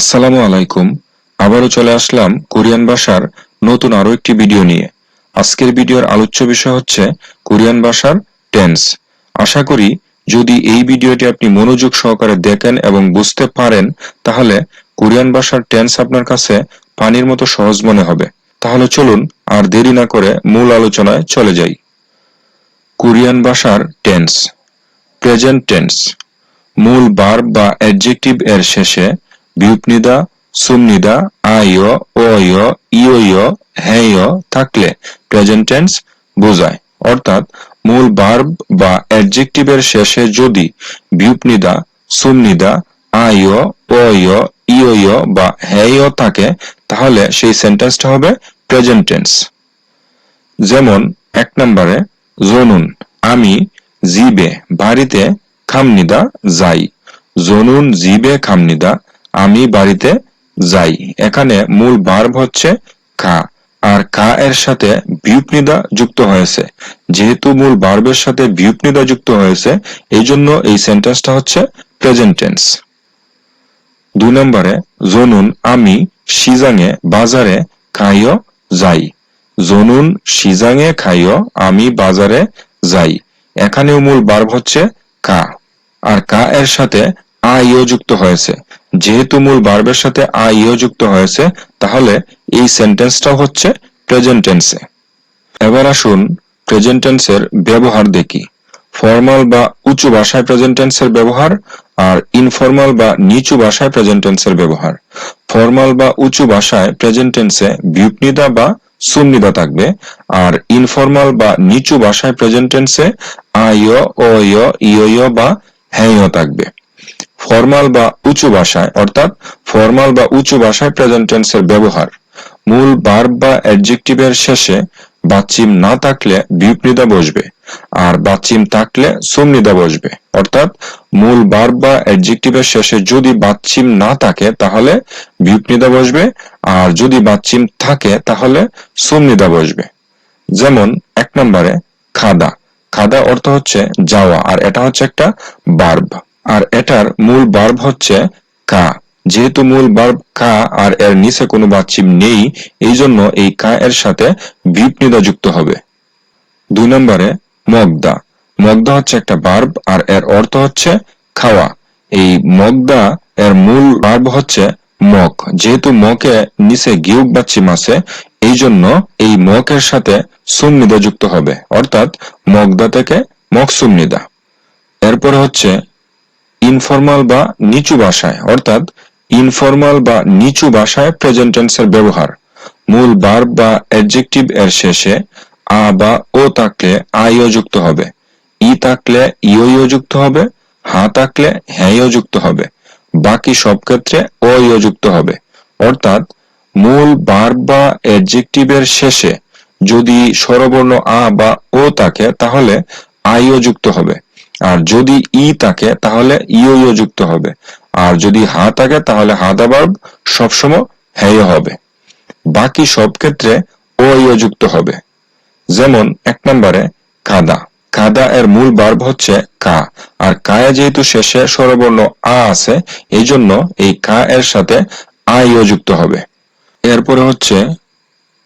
আসসালামু আলাইকুম। আবারও চলে আসলাম কোরিয়ান ভাষার নতুন আরও একটি ভিডিও নিয়ে। আজকের ভিডিওর আলোচ্য বিষয় হচ্ছে কোরিয়ান ভাষার টেন্স আশা করি যদি এই ভিডিওটি আপনি মনোযোগ সহকারে দেখেন এবং বুঝতে পারেন, তাহলে কোরিয়ান ভাষার টেন্স আপনার কাছে পানির মতো সহজ মনে হবে। তাহলে চলুন আর দেরি না করে মূল আলোচনায় চলে যাই। কোরিয়ান ভাষার টেন্স প্রেজেন্ট টেন্স মূল বার বা অ্যাডজেক্টিভ এর শেষে বিউপনিদা সুমনিদা আইয় অয় ইয় হেয় থাকলে প্রেজেন্ট টেন্স বোঝায়। অর্থাৎ মূল ভার্ব বা অ্যাডজেক্টিভের শেষে যদি বিউপনিদা সুমনিদা আইয় অয় ইয় বা হেয় থাকে, তাহলে সেই সেন্টেন্সটা হবে প্রেজেন্ট টেন্স যেমন এক নম্বরে, জনুন, আমি জিবে বাড়িতে খামনিদা যাই। জনুন, জিবে খামনিদা আমি বাড়িতে যাই। এখানে মূল ভার্ব হচ্ছে খা আর কা এর সাথে বিউপনিদা যুক্ত হয়েছে। যেহেতু মূল ভার্বের সাথে বিউপনিদা যুক্ত হয়েছে, এই জন্য এই সেন্টেন্সটা হচ্ছে প্রেজেন্ট টেন্স দুই নম্বরে, জনুন, আমি, সিজাঙে, বাজারে, খাইও, যাই। জনুন, সিজাঙে, খাইও, আমি, বাজারে, যাই। এখানেও মূল বার্ব হচ্ছে কা। আর কা এর সাথে আইও যুক্ত হয়েছে। যেহেতু মূল ভার্বের সাথে আইও যুক্ত হয়েছে, তাহলে এই সেন্টেন্সটাও হচ্ছে প্রেজেন্ট টেন্সে এবার আসুন প্রেজেন্ট টেন্সের ব্যবহার দেখি। ফর্মাল বা উঁচু ভাষায় প্রেজেন্ট টেন্সের ব্যবহার আর ইনফর্মাল বা নিচু ভাষায় প্রেজেন্ট টেন্সের ব্যবহার। ফর্মাল বা উঁচু ভাষায় প্রেজেন্ট টেন্সে বিউপনিদা বা সুমনিদা থাকবে আর ইনফর্মাল বা নিচু ভাষায় প্রেজেন্ট টেন্সে আইয় অয় ইয় বা হ্যাঁ থাকবে। ফর্মাল বা উঁচু ভাষায়, অর্থাৎ ফর্মাল বা উঁচু ভাষায় প্রেজেন্ট টেন্সের ব্যবহার। মূল ভার্ব বা অ্যাডজেক্টিভের শেষে বাচ্চিম না থাকলে বিপনিদা বসবে, আর বাচ্চিম থাকলে সুমনিদা বসবে। অর্থাৎ মূল ভার্ব বা অ্যাডজেক্টিভের শেষে যদি বাচ্চিম না থাকে, তাহলে বিপনিদা বসবে, আর যদি বাচ্চিম থাকে, তাহলে সুমনিদা বসবে। যেমন এক নম্বরে খাদা। খাদা অর্থ হচ্ছে যাওয়া, আর এটা হচ্ছে একটা বার্ব আর এটার মূল বার্ব হচ্ছে কা। যেহেতু মূল বার্ব কা আর এর নিচে কোনো বাচ্চিম নেই, এই জন্য এই কা এর সাথে বিপনিদা যুক্ত হবে। দুই নম্বরে মগদা। মগদা হচ্ছে একটা বার্ব আর এর অর্থ হচ্ছে খাওয়া। এই মগদা এর মূল বার্ব হচ্ছে মক যেহেতু মকে নিচে গিউক বাচ্চিম আছে, এই জন্য এই মকের সাথে সুমনিদা যুক্ত হবে। অর্থাৎ মগদা থেকে মক সুমনিদা এরপরে হচ্ছে ইনফর্মাল বা নিচু ভাষায়, অর্থাৎ ইনফর্মাল বা নিচু ভাষায় প্রেজেন্ট টেন্সের ব্যবহার। মূল ভার্ব বা অ্যাডজেক্টিভ এর শেষে আ বা ও থাকলে আইও যুক্ত হবে। ই থাকলে ইও যুক্ত হবে, হা থাকলে হ্যাঁও যুক্ত হবে। বাকি সব ক্ষেত্রে ও যুক্ত হবে। অর্থাৎ মূল ভার্ব বা অ্যাডজেক্টিভের শেষে যদি স্বরবর্ণ আ বা ও থাকে, তাহলে আইও যুক্ত হবে। আর যদি ই থাকে, তাহলে ইও ইও যুক্ত হবে। আর যদি হা থাকে, তাহলে হাদা বার্ব সবসময় হ্যাঁ হবে। বাকি সব ক্ষেত্রে ও ইও যুক্ত হবে। যেমন এক নম্বরে কাদা কাদা এর মূল বার্ব হচ্ছে কা। আর কায়ে যেহেতু শেষে স্বরবর্ণ আ আছে, এই জন্য এই কা এর সাথে আ ইও যুক্ত হবে। এরপরে হচ্ছে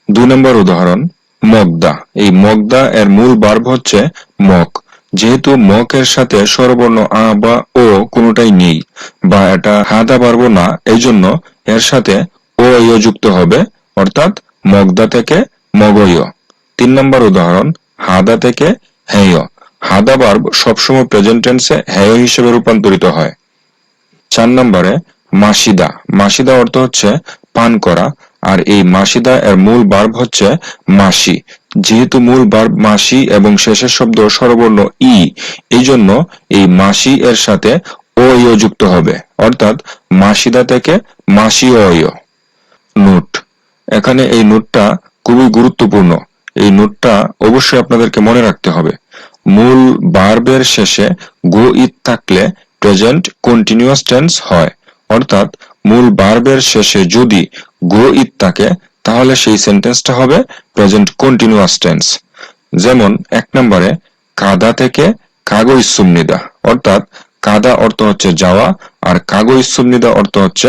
দুই নম্বর উদাহরণ মগদা এই মগদা এর মূল বার্ব হচ্ছে মক যেহেতু মকের সাথে স্বরবর্ণ আ, বা, ও কোনোটাই নেই, বা এটা হাদা পারব না এই জন্য এর সাথে ও ইয় যুক্ত হবে, অর্থাৎ মগদা থেকে মগয় তিন নম্বর উদাহরণ, হাদা থেকে হেয় হাদা বার্ব সবসময় প্রেজেন্ট টেন্সে হেয় হিসেবে রূপান্তরিত হয়। চার নম্বরে, মাসিদা। মাসিদা অর্থ হচ্ছে পান করা, আর এই মাসিদা এর মূল বার্ব হচ্ছে মাসি। যেহেতু মূল বার্ব মাসি এবং শেষের শব্দ স্বরবর্ণ ই এই জন্য এই মাসি এর সাথে ইয় যুক্ত হবে। অর্থাৎ মাসিদা থেকে মাসি অয় নোট। এখানে এই নোটটা খুবই গুরুত্বপূর্ণ। এই নোটটা অবশ্যই আপনাদেরকে মনে রাখতে হবে। মূল বার্বের শেষে গো ইত থাকলে প্রেজেন্ট কন্টিনিউয়াস টেন্স হয়। অর্থাৎ মূল বার্বের শেষে যদি গো ইত থাকে তাহলে সেই সেন্টেন্সটা হবে প্রেজেন্ট কন্টিনিউয়াস টেন্স যেমন, এক নম্বরে, কাদা থেকে কাগজ সুমনিদা অর্থাৎ, কাদা অর্থ হচ্ছে যাওয়া আর কাগজ সুমনিদা অর্থ হচ্ছে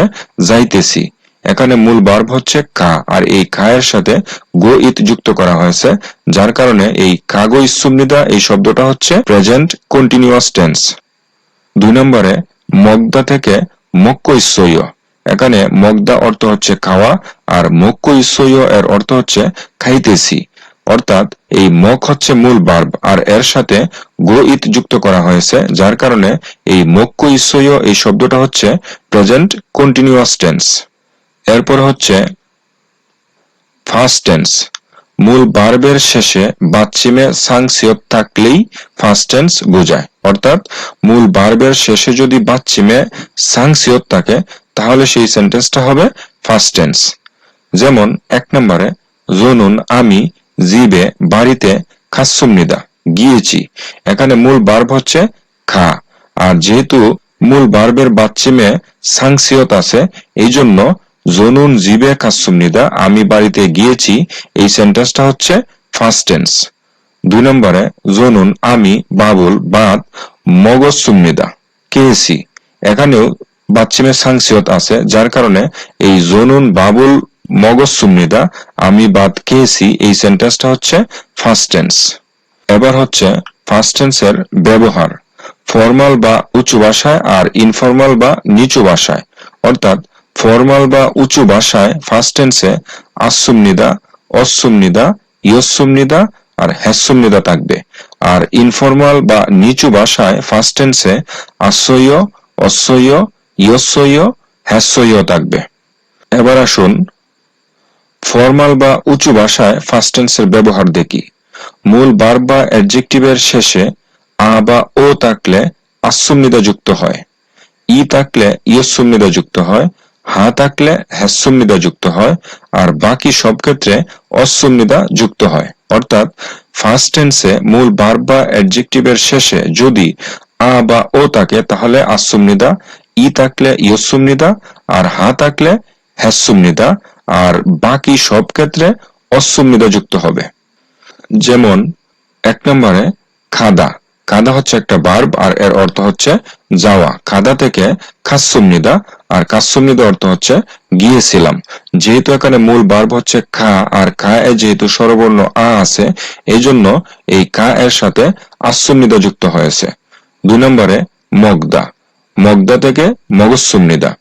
যাইতেছি। এখানে মূল বার্ব হচ্ছে কা আর এই কায়ের সাথে গো ইত যুক্ত করা হয়েছে, যার কারণে এই কাগজ সুমনিদা এই শব্দটা হচ্ছে প্রেজেন্ট কন্টিনিউয়াস টেন্স দুই নম্বরে, মগদা থেকে মক্ক এখানে মগদা অর্থ হচ্ছে খাওয়া আর মক্ক ইসয় এর অর্থ হচ্ছে খাইতেছি। অর্থাৎ এই মক হচ্ছে মূল বার্ব আর এর সাথে গো ইত যুক্ত করা হয়েছে, যার কারণে এই মক্ক ইসয় এই শব্দটা হচ্ছে প্রেজেন্ট কন্টিনিউয়াস টেন্স এরপর হচ্ছে ফার্স্ট টেন্স মূল বার্বের শেষে বাচ্চিমে সাংসিয়ত থাকলেই ফার্স্ট টেন্স বোঝায়। অর্থাৎ মূল বার্বের শেষে যদি বাচ্চিমে সাংসিয়ত থাকে তাহলে সেই সেন্টেন্সটা হবে ফার্স্ট টেন্স যেমন, এক নম্বরে, জনুন, আমি জিবে, বাড়িতে খাসুমনিদা গিয়েছি। এখানে মূল বার্ব হচ্ছে খা। আর যেহেতু মূল বার্বের বাচ্চিমে সাংসিয়ত আছে এই জন্য জনুন, জিবে কাসুমনিদা আমি বাড়িতে গিয়েছি এই সেন্টেন্সটা হচ্ছে ফার্স্ট টেন্স দুই নম্বরে, জনুন, আমি বাবুল, বাদ মগজ সুমনিদা কেএসি এখানেও বাচ্চিমে সাংসিয়ত আছে, যার কারণে এই জনুন বাবুল মগজ সুমনিদা আমি বাদ কেএসি এই সেন্টেন্সটা হচ্ছে ফার্স্ট টেন্স এবার হচ্ছে ফার্স্ট টেন্সের ব্যবহার। ফর্মাল বা উঁচু ভাষায় আর ইনফর্মাল বা নিচু ভাষায়। অর্থাৎ ফর্মাল বা উঁচু ভাষায় ফার্স্ট টেন্সে আসুমনিদা অসুমনিদা ইয়সুমনিদা আর হ্যাসুমনিদা থাকবে। আর ইনফর্মাল বা নিচু ভাষায় ফার্স্ট টেন্সে আশ্রয় অশ্বয় ইয়স্বয় হ্যাস্বয় থাকবে। এবার আসুন ফর্মাল বা উঁচু ভাষায় ফার্স্ট টেন্সের ব্যবহার দেখি। মূল বার বা অ্যাডজেক্টিভের শেষে আ বা ও থাকলে যুক্ত হয়। ই থাকলে ইয়সুমনিদা যুক্ত হয়, হা থাকলে হ্যাসুমনিদা যুক্ত হয়, আর বাকি সব ক্ষেত্রে অসুমনিদা যুক্ত হয়। অর্থাৎ ফার্স্ট টেন্সে মূল বার বা অ্যাডজেক্টিভের শেষে যদি আ বা ও থাকে, তাহলে আসুমনিদা ই থাকলে ইয়সুমনিদা আর হা থাকলে হ্যাসুমনিদা আর বাকি সব ক্ষেত্রে অসুমনিদা যুক্ত হবে। যেমন, এক নম্বরে খাদা। খাদা হচ্ছে একটা বার্ব আর এর অর্থ হচ্ছে যাওয়া। খাদা থেকে খাসুমনিদা আর কাসুমনিদা অর্থ হচ্ছে গিয়েছিলাম। যেহেতু এখানে মূল বার্ব হচ্ছে খা, আর খা এ যেহেতু স্বরবর্ণ আ আছে এই জন্য এই কা এর সাথে আসুমনিদা যুক্ত হয়েছে। দুই নম্বরে মগদা। মগদা থেকে মগসুমনিদা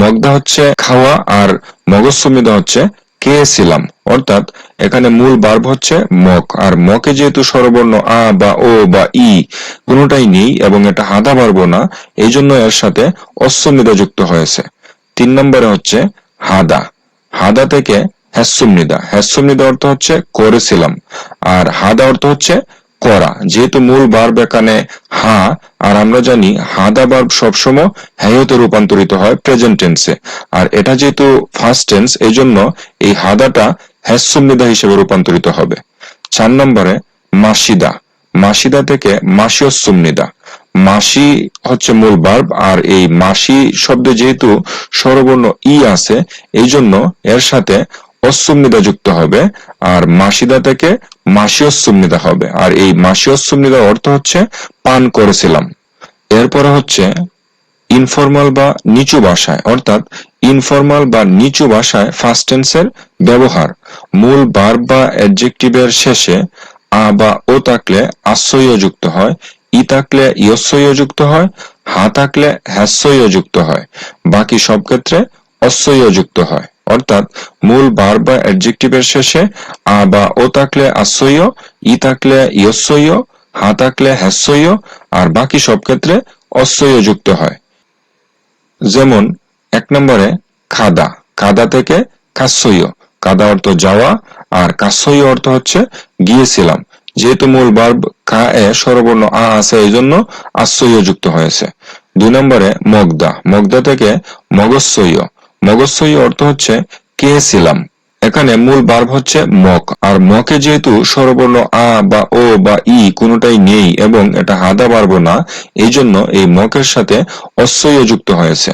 মগদা হচ্ছে খাওয়া আর মগসুমনিদা হচ্ছে খেয়েছিলাম অর্থাৎ এখানে মূল বার্ব হচ্ছে মক। আর মকে যেহেতু স্বরবর্ণ আ বা ও বা ই, কোনোটাই নেই এবং এটা হাদা বার্ব না এই জন্য এর সাথে অশ্বমিদা যুক্ত হয়েছে। তিন নম্বরে হচ্ছে হাদা। হাদা থেকে হ্যাসুমনিদা হ্যাসুমনিদা অর্থ হচ্ছে করেছিলাম। আর হাদা অর্থ হচ্ছে করা। যেহেতু মূল বার্ব এখানে হা, আর আমরা জানি হাদা বার্ব সবসময় হ্যায়তে রূপান্তরিত হয় প্রেজেন্ট টেন্সে আর এটা যেহেতু ফার্স্ট টেন্স এই জন্য এই হাদাটা হ্যাসুমনিদা হিসেবে রূপান্তরিত হবে। চার নম্বরে মাসিদা। মাসিদা থেকে মাসিয়সুমনিদা মাসি হচ্ছে মূল বার্ব আর এই মাসি শব্দে যেহেতু স্বরবর্ণ ই আছে এই জন্য এর সাথে অসুমনিদা যুক্ত হবে, আর মাসিদা থেকে মাসিয়সুমনিদা হবে। আর এই মাসিয়সুমনিদার অর্থ হচ্ছে পান করেছিলাম। এরপরে হচ্ছে ইনফর্মাল বা নিচু ভাষায়, অর্থাৎ ইনফর্মাল বা নিচু ভাষায় ফার্স্ট টেন্সের ব্যবহার। মূল বার্ব বা অ্যাডজেক্টিভের শেষে আ বা ও থাকলে আশ্রয় যুক্ত হয়, ই থাকলে ইয়স্বয় যুক্ত হয়, হা থাকলে হ্যাস্বয় যুক্ত হয়। বাকি সব ক্ষেত্রে অশ্বয় যুক্ত হয়। অর্থাৎ মূল বার বা অ্যাডজেক্টিভের শেষে আ বা ও থাকলে আশ্রয়, ই থাকলে ইয়স্বয় হা থাকলে হ্যাস্বয় আর বাকি সব ক্ষেত্রে অশ্বয় যুক্ত হয়। যেমন, এক নম্বরে খাদা খাদা থেকে কাশ্বয় কাদা অর্থ যাওয়া, আর কাশ্বয় অর্থ হচ্ছে গিয়েছিলাম। যেহেতু মূল বার্ব কা এ, স্বরবর্ণ, আ আছে, এই জন্য আশ্রয় যুক্ত হয়েছে। দুই নম্বরে মগদা মগদা থেকে মগস্বয় মগস্বয় অর্থ হচ্ছে কে ছিলাম এখানে মূল বার্ব হচ্ছে মক। আর মকে যেহেতু স্বরবর্ণ আ বা ও বা ই কোনোটাই নেই এবং এটা হাদা বার্ব না, এই জন্য এই মকের সাথে অশ্বয় যুক্ত হয়েছে।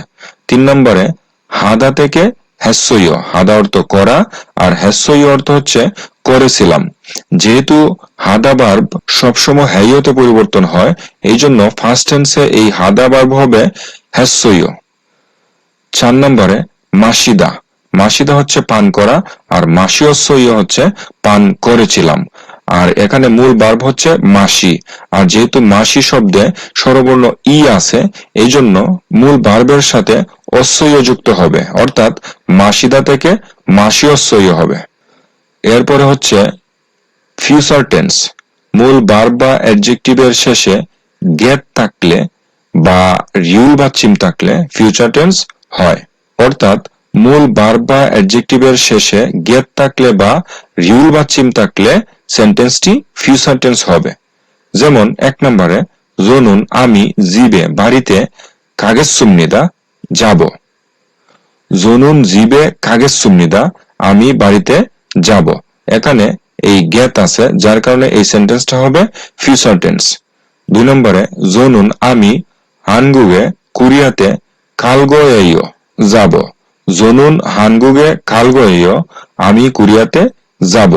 তিন নম্বরে, হাদা থেকে হ্যাসই হাদা অর্থ করা, আর হ্যাসই অর্থ হচ্ছে করেছিলাম। যেহেতু হাদা বার্ব সবসময় হ্যাইয়তে পরিবর্তন হয়, এই জন্য ফার্স্ট টেন্সে এই হাদা বার্ব হবে হ্যাসই চার নম্বরে মাসিদা। মাসিদা হচ্ছে পান করা, আর মাসিয়সই হচ্ছে পান করেছিলাম। আর এখানে মূল বার্ব হচ্ছে মাসি। আর যেহেতু মাসি শব্দে স্বরবর্ণ ই আছে এই জন্য মূল বার্বের সাথে অশ্বয় যুক্ত হবে। অর্থাৎ মাসিদা থেকে মাসি মাসিয়স্বয় হবে। এরপরে হচ্ছে ফিউচার টেন্স মূল বার্ব বা অ্যাডজেক্টিভের শেষে গেট থাকলে বা রিউল বা চিম থাকলে ফিউচার টেন্স হয়। অর্থাৎ মূল বার্ব বা অ্যাডজেক্টিভের শেষে গেট থাকলে বা রিউল বা চিম থাকলে সেন্টেন্সটি ফিউচার টেন্স হবে। যেমন এক নম্বরে, জনুন, আমি জিবে, বাড়িতে কাগজ সুমনিদা যাব। জনুন, জিবে কাগজ সুমনিদা আমি বাড়িতে যাব। এখানে এই গেট আছে, যার কারণে এই সেন্টেন্সটা হবে ফিউচার টেন্স দুই নম্বরে, জনুন, আমি হানগুগে, কোরিয়াতে কালগোয়েইও যাব। জনুন হানগুগে কালগোয়েইও আমি কোরিয়াতে যাব।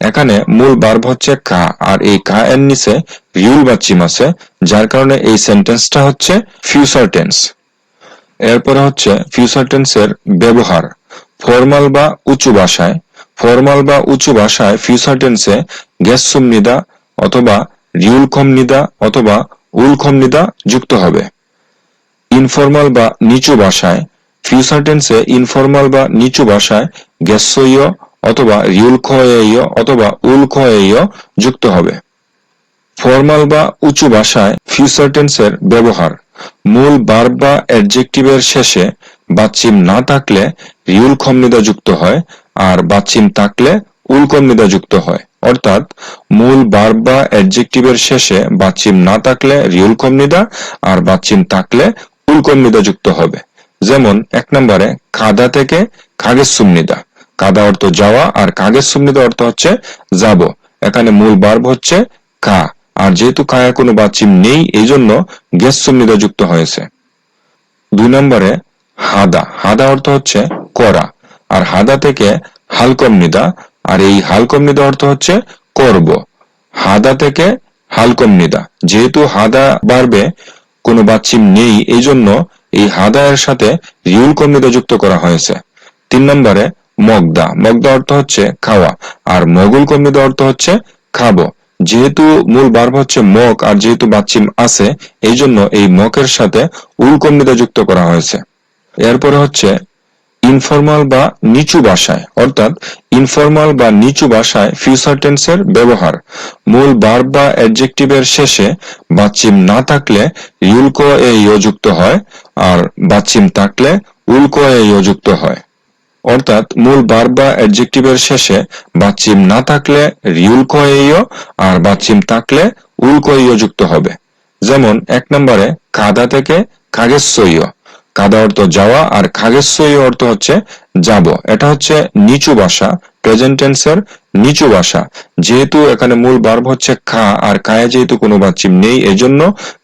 এখানে মূল বার্ব হচ্ছে কা, আর এই কা এর নিচে রিউল বা আছে, যার কারণে এই সেন্টেন্সটা হচ্ছে ফিউচার টেন্স এরপরে হচ্ছে ফিউচার টেন্সের ব্যবহার। ফর্মাল বা উঁচু ভাষায়। ফর্মাল বা উঁচু ভাষায় ফিউচার টেন্সে গ্যাসুম নিদা অথবা রিউল কম নিদা অথবা উল কম নিদা যুক্ত হবে। ইনফর্মাল বা নিচু ভাষায় ফিউচার টেন্সে ইনফর্মাল বা নিচু ভাষায় গ্যাসইয় অথবা রিউল খয়েয় অথবা উল খয়েয় যুক্ত হবে। ফর্মাল বা উঁচু ভাষায় ফিউচার টেন্সের ব্যবহার। মূল বার্ব বা অ্যাডজেক্টিভের শেষে বাচ্চিম না থাকলে রিউল খমনিদা যুক্ত হয় আর বাচ্চিম থাকলে উল কমনিদা যুক্ত হয়। অর্থাৎ মূল বার্ব বা অ্যাডজেক্টিভের শেষে বাচ্চিম না থাকলে রিউল কমনিদা আর বাচ্চিম থাকলে উল কমনিদা যুক্ত হবে। যেমন এক নম্বরে কাদা থেকে কাগজ সুমনিদা কাদা অর্থ যাওয়া আর কাগজ সুমনিদা অর্থ হচ্ছে যাব। এখানে মূল বার্ব হচ্ছে কা। আর যেহেতু কায়া কোনো বাচিম নেই এই জন্য গ্যাস সুমনিদা যুক্ত হয়েছে। দুই নম্বরে হাদা। হাদা অর্থ হচ্ছে করা। আর হাদা থেকে হালকম নিদা। আর এই হালকম নিদা অর্থ হচ্ছে করব। হাদা থেকে হালকম নিদা। যেহেতু হাদা বাড়বে কোনো বাচ্চিম নেই এই জন্য এই হাদা এর সাথে রিউল কর্মীকে যুক্ত করা হয়েছে। তিন নম্বরে মগদা। মগদা অর্থ হচ্ছে খাওয়া। আর মগুল কর্মীদের অর্থ হচ্ছে খাব। যেহেতু মূল বার্ব হচ্ছে মক আর যেহেতু বাচ্চিম আছে এই জন্য এই মকের সাথে উল কর্মীদের যুক্ত করা হয়েছে। এরপরে হচ্ছে ইনফর্মাল বা নিচু ভাষায়, অর্থাৎ ইনফর্মাল বা নিচু ভাষায় ফিউচার টেন্সের ব্যবহার। মূল বার্ব বা অ্যাডজেক্টিভের শেষে বাচ্চিম না থাকলে ইউলকো এ যুক্ত হয়, আর বাচ্চিম থাকলে উলকো এ যুক্ত হয়। অর্থাৎ মূল বার্ব বা অ্যাডজেক্টিভের শেষে বাচ্চিম না থাকলে রিউল কয়েয় আর বাচ্চিম থাকলে উল কয়েয় যুক্ত হবে। যেমন, এক নম্বরে কাদা থেকে কাগেশ্বইয় কাদা অর্থ যাওয়া আর খাগেশ্বই অর্থ হচ্ছে যাব। এটা হচ্ছে নিচু ভাষা প্রেজেন্ট টেন্সের নিচু ভাষা। যেহেতু এখানে মূল বার্ব হচ্ছে খা, আর কায়ে যেহেতু কোনো বাচ্চিম নেই, এজন্য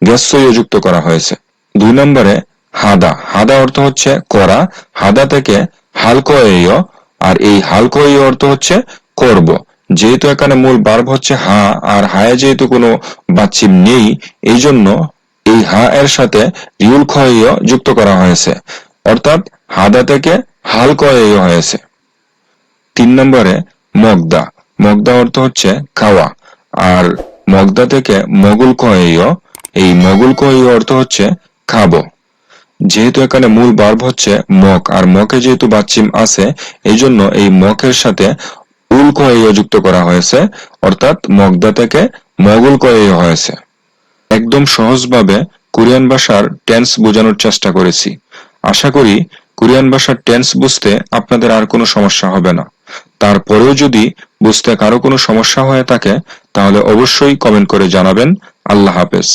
গ্যাসই যুক্ত করা হয়েছে। দুই নম্বরে হাদা। হাদা অর্থ হচ্ছে করা। হাদা থেকে হালকয়েয়, আর এই হালকয়েয় অর্থ হচ্ছে করব। যেহেতু এখানে মূল বার্ব হচ্ছে হা, আর হায়ে যেহেতু কোনো বাচ্চিম নেই এই জন্য এই হা এর সাথে রিউল খয়েয় যুক্ত করা হয়েছে। অর্থাৎ হাদা থেকে হাল কয়েয় হয়েছে। তিন নম্বরে মগদা। মগদা অর্থ হচ্ছে খাওয়া। আর মগদা থেকে মগুল কয়েয় এই মগুল কয়েয় অর্থ হচ্ছে খাব। যেহেতু এখানে মূল বার্ব হচ্ছে মক আর মকে যেহেতু বাচ্চিম আছে এই জন্য এই মকের সাথে উল কয়েয় যুক্ত করা হয়েছে। অর্থাৎ মগদা থেকে মগুল কয়েয় হয়েছে। একদম সহজভাবে কোরিয়ান ভাষার টেন্স বোঝানোর চেষ্টা করেছি। আশা করি কোরিয়ান ভাষার টেন্স বুঝতে আপনাদের আর কোনো সমস্যা হবে না। তারপরেও যদি বুঝতে কারও কোনো সমস্যা হয়ে থাকে, তাহলে অবশ্যই কমেন্ট করে জানাবেন। আল্লাহ হাফেজ।